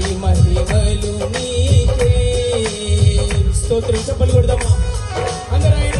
మహిమలు నీకే. స్తోత్రం చెప్పలు కొడదామా? అందరూ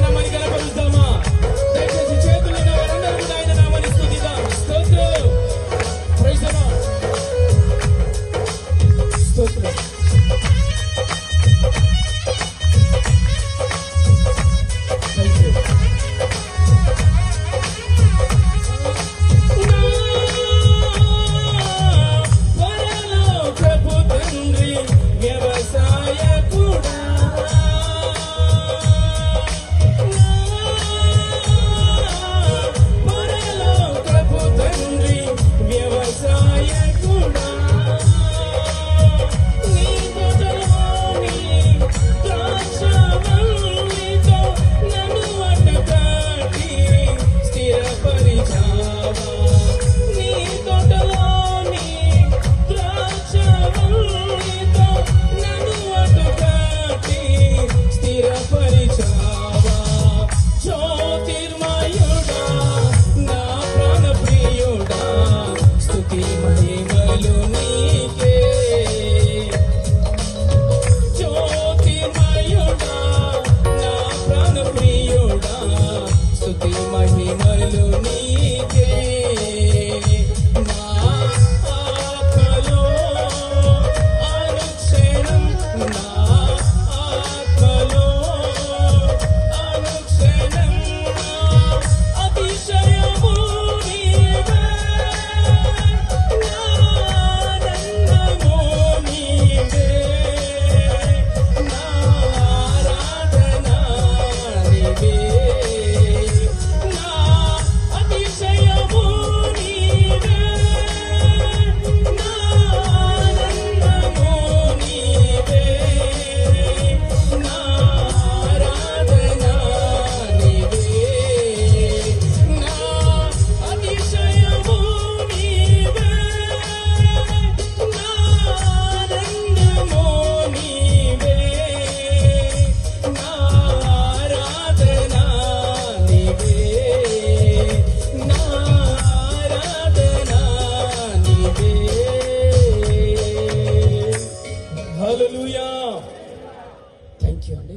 哥 మహిమలు నీకే. Hallelujah. Thank you, Andy.